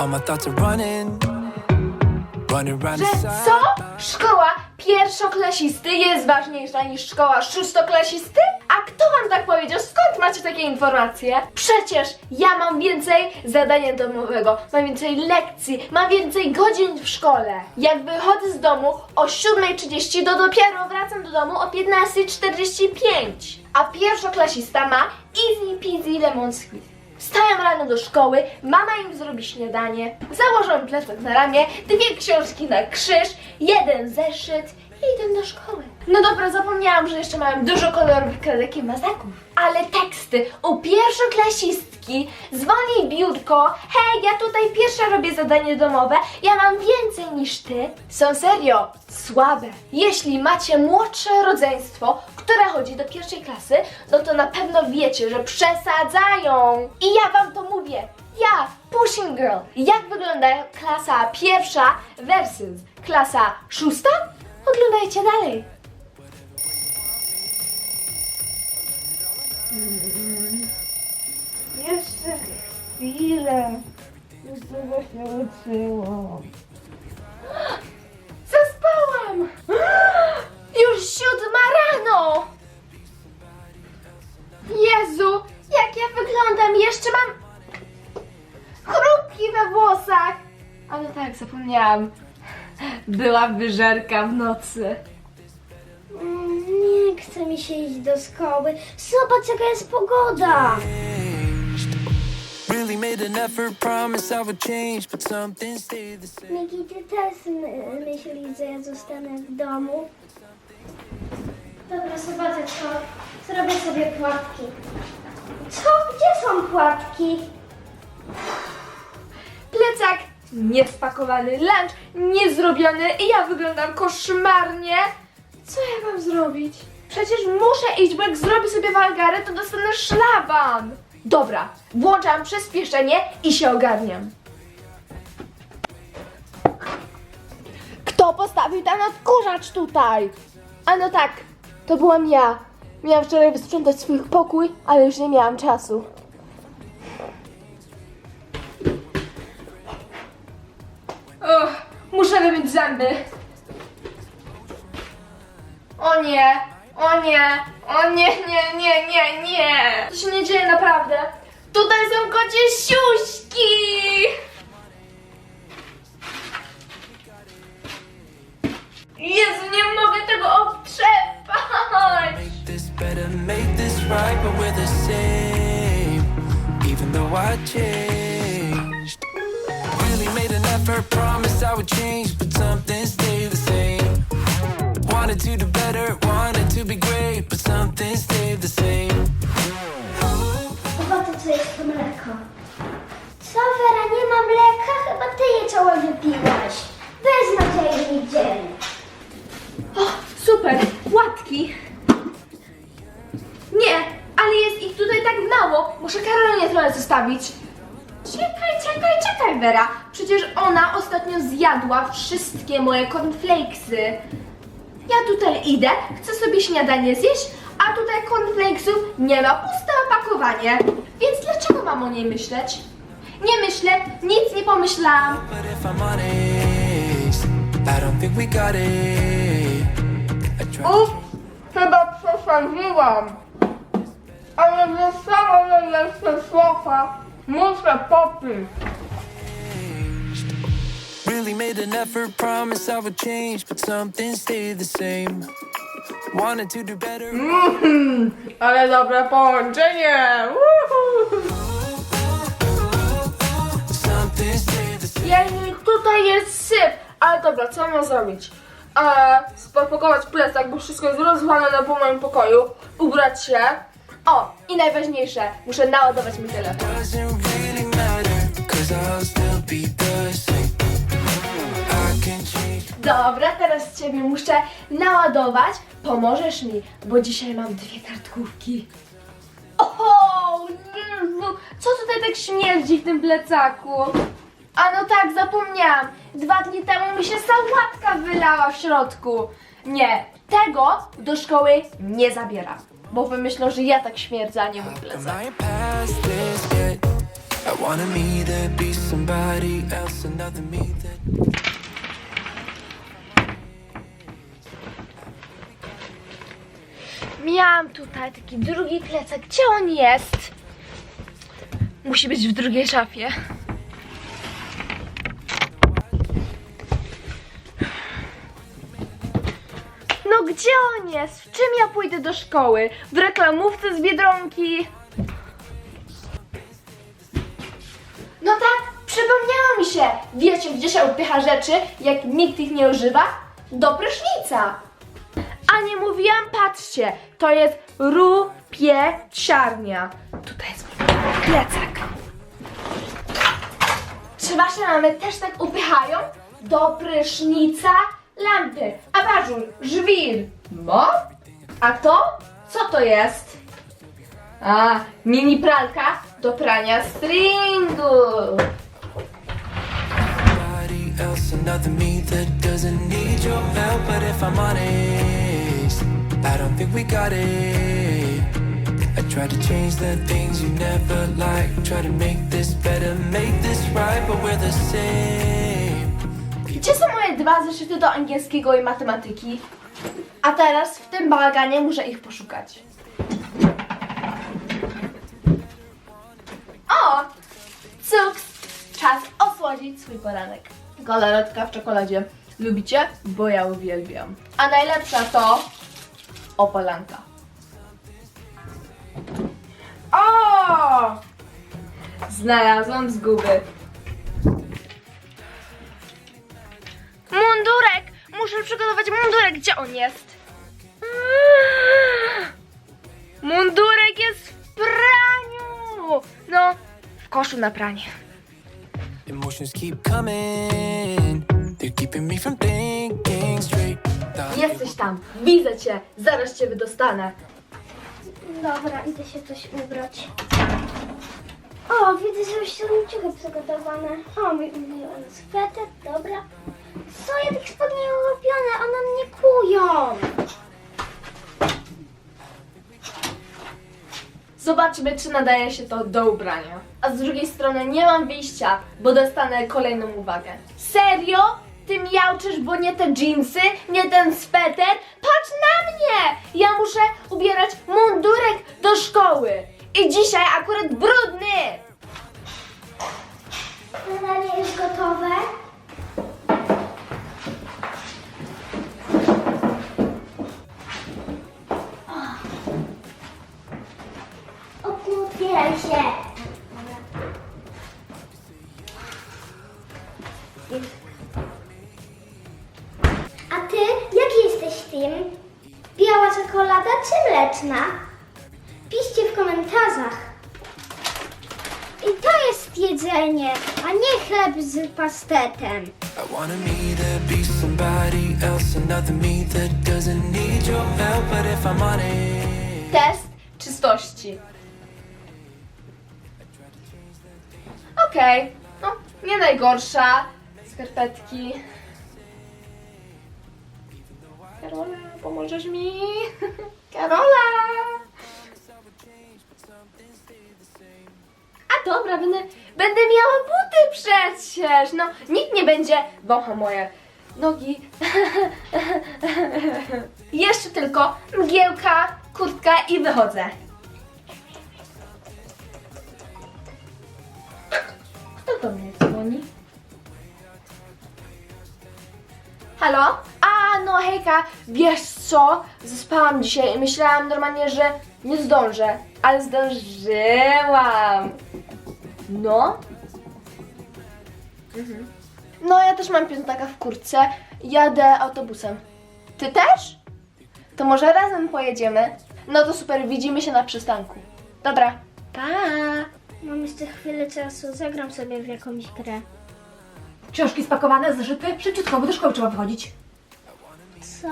All my thoughts are running, running round Że co? Szkoła pierwszoklasisty jest ważniejsza niż szkoła szóstoklasisty? A kto wam tak powiedział? Skąd macie takie informacje? Przecież ja mam więcej zadania domowego, mam więcej lekcji, mam więcej godzin w szkole. Jak wychodzę z domu o 7.30, to dopiero wracam do domu o 15.45. A pierwszoklasista ma easy peasy lemon squeeze. Wstają rano do szkoły, mama im zrobi śniadanie, założą plecak na ramię, dwie książki na krzyż, jeden zeszyt i idę do szkoły. No dobra, zapomniałam, że jeszcze mam dużo kredek i mazaków. Ale teksty u pierwszoklasistki dzwoni biurko, hej, ja tutaj pierwsza robię zadanie domowe, ja mam więcej niż ty. Są serio słabe. Jeśli macie młodsze rodzeństwo, które chodzi do pierwszej klasy, no to na pewno wiecie, że przesadzają. I ja wam to mówię. Ja, Pushing Girl. Jak wygląda klasa pierwsza versus klasa szósta? Oglądajcie dalej. Jeszcze chwilę. Już długo się uczyłam. Zaspałam! Już siódma rano! Jezu, jak ja wyglądam? Jeszcze mam chrupki we włosach. Ale tak, zapomniałam. Była wyżerka w nocy. Mm, Nie chce mi się iść do szkoły. Zobacz, jaka jest pogoda. Really made an effort, promise I would change, but something stayed the same. Miki, ty też my- myślisz, że ja zostanę w domu? Dobra, zobaczę co. Zrobię sobie płatki. Co? Gdzie są płatki? Plecak niespakowany, lunch niezrobiony i ja wyglądam koszmarnie. Co ja mam zrobić? Przecież muszę iść, bo jak zrobię sobie walgarę, to dostanę szlaban. Dobra, włączam przyspieszenie i się ogarniam. Kto postawił ten odkurzacz tutaj? A no tak, to byłam ja. Miałam wczoraj wysprzątać swój pokój, ale już nie miałam czasu. Uch, muszę wymyć zęby. O nie, o nie, o nie, nie, nie, nie, nie. To się nie dzieje naprawdę. Tutaj są kocie siuśki. Jezu, nie mogę tego obtrzepać. Make this better, make this right, but we're the same. Even though I changed. To do better, wanted to be great, but something stayed the same. Zobaczę, co jest to mleko. Co, Wera, nie ma mleka? Chyba ty je całe wypiłaś. Beznadziejny dzień. O, super, płatki. Nie, ale jest ich tutaj tak mało. Muszę Karolinie trochę zostawić. Czekaj, czekaj, czekaj, Vera. Przecież ona ostatnio zjadła wszystkie moje cornflakesy. Ja tutaj idę, chcę sobie śniadanie zjeść, a tutaj cornflakesów nie ma, puste opakowanie. Więc dlaczego mam o niej myśleć? Nie myślę, nic nie pomyślałam. But chyba przesadziłam. Ale zostało mi jeszcze słowa. Muszę popić. Really made an effort, promise I would change, but something stayed the same. Wanted to do better. Ale dobre połączenie. Jej, tutaj jest syp. Ale dobra, co mam zrobić? E, spakować plecak, bo wszystko jest rozwalone po moim pokoju. Ubrać się. O, i najważniejsze, muszę naładować mój telefon. Dobra, teraz ciebie muszę naładować. Pomożesz mi, bo dzisiaj mam dwie kartkówki. O, Jezu, co tutaj tak śmierdzi w tym plecaku? A no tak, zapomniałam. Dwa dni temu mi się sałatka wylała w środku. Nie, tego do szkoły nie zabieram. Bo wymyślą, że ja tak śmierdzę, a nie mój plecak. Miałam tutaj taki drugi plecak. Gdzie on jest? Musi być w drugiej szafie. No gdzie on jest? W czym ja pójdę do szkoły? W reklamówce z Biedronki? No tak, przypomniało mi się. Wiecie, gdzie się upycha rzeczy, jak nikt ich nie używa? Do prysznica. A nie mówiłam, patrzcie, to jest rupieciarnia. Tutaj jest mój plecak. Czy wasze mamy też tak upychają? Do prysznica lampy, abażur, żwir. Mo? A to? Co to jest? A, mini pralka do prania stringu. Else, another me that doesn't need your help. But if I'm honest, I don't think we got it. I tried to change the things you never liked. Try to make this better, make this right, but we're the same. Gdzie są moje dwa zeszyty do angielskiego i matematyki? A teraz w tym bałaganie muszę ich poszukać. O! Cuks! Czas osłodzić swój poranek. Galaretka w czekoladzie. Lubicie? Bo ja uwielbiam. A najlepsza to opalanka. O! Znalazłam zguby. Mundurek! Muszę przygotować mundurek. Gdzie on jest? Mundurek jest w praniu! No, w koszu na pranie. Emotions keep coming, they're keeping me from thinking Jesteś tam. Widzę cię. Zaraz cię wydostanę. Dobra, idę się coś ubrać. O, widzę, że już są ciuchy przygotowane. O, mój ulubiony sweter, dobra. Co ja tych spodni ulubione? One mnie kują. Zobaczmy, czy nadaje się to do ubrania. A z drugiej strony nie mam wyjścia, bo dostanę kolejną uwagę. Serio? Ty miałczysz, bo nie te dżinsy, nie ten sweter? Patrz na mnie! Ja muszę ubierać mundurek do szkoły. I dzisiaj akurat brudny! Zadanie jest gotowe. Jedzenie, a nie chleb z pastetem. I wanna me to be somebody else, another me that doesn't need your help. But if I'm honest, Test czystości. Okej, no nie najgorsza. Skarpetki. Karola, pomożesz mi? Karola! Będę miała buty przecież. No, nikt nie będzie wąchał moje nogi. Jeszcze tylko mgiełka, kurtka i wychodzę. Kto do mnie dzwoni? Halo? A, no hejka, wiesz co? Zaspałam dzisiaj i myślałam normalnie, że nie zdążę, ale zdążyłam. No? Mhm. No, ja też mam piątaka w kurtce. Jadę autobusem. Ty też? To może razem pojedziemy? No to super, widzimy się na przystanku. Dobra, pa! Mam jeszcze chwilę czasu, zagram sobie w jakąś grę. Książki spakowane, zeszyty, szybciutko, bo do szkoły trzeba wychodzić. Co?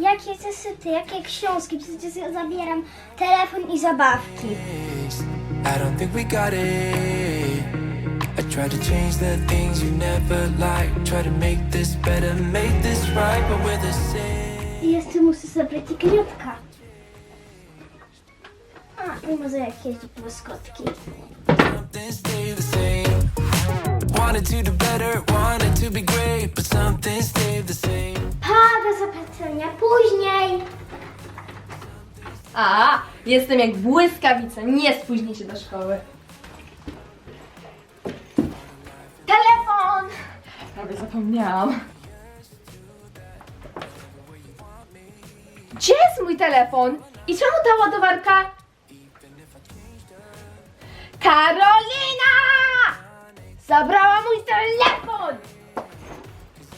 Jakie zeszyty, jakie książki? Przecież ja zabieram telefon i zabawki. I don't think we got it. I tried to change the things you never liked. Try to make this better, make this right, but we're the same. I jeszcze muszę zabrać kniutka. A, i może jakieś błyskotki. something stay the same. Wanted to do better, wanted to be great, but something stayed the same. A, jestem jak błyskawica, nie spóźnij się do szkoły. Telefon! Prawie zapomniałam. Gdzie jest mój telefon? I czemu ta ładowarka? Karolina! Zabrała mój telefon!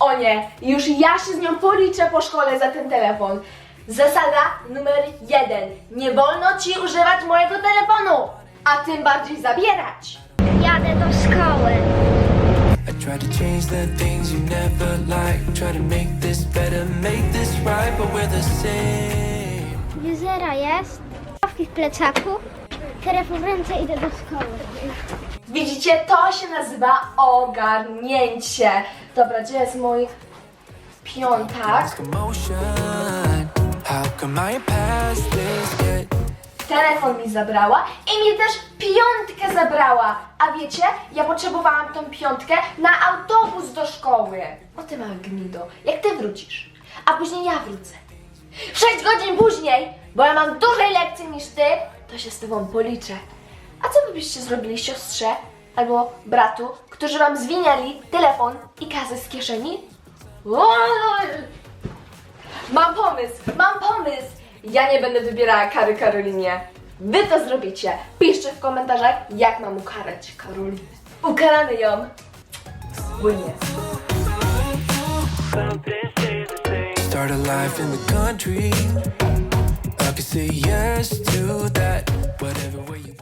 O nie, już ja się z nią policzę po szkole za ten telefon. Zasada numer jeden. Nie wolno ci używać mojego telefonu, a tym bardziej zabierać. Jadę do szkoły. I tried to change the things you never liked. Try to make this better, make this right, but we're the same. Juzera jest. Kawki w plecaku. Telefon w ręce, idę do szkoły. Widzicie, to się nazywa ogarnięcie. Dobra, gdzie jest mój piątak? Telefon mi zabrała i mi też piątkę zabrała. A wiecie, ja potrzebowałam tą piątkę na autobus do szkoły. O ty mała gnido, jak ty wrócisz, a później ja wrócę. Sześć godzin później, bo ja mam dłużej lekcji niż ty, to się z tobą policzę. A co wy byście zrobili siostrze albo bratu, którzy wam zwiniali telefon i kasę z kieszeni? Oj! Mam pomysł, mam pomysł! Ja nie będę wybierała kary Karolinie. Wy to zrobicie. Piszcie w komentarzach, jak mam ukarać Karolinę. Ukaramy ją. Wspólnie. Start a life in the country. I could say yes to that. Whatever way you.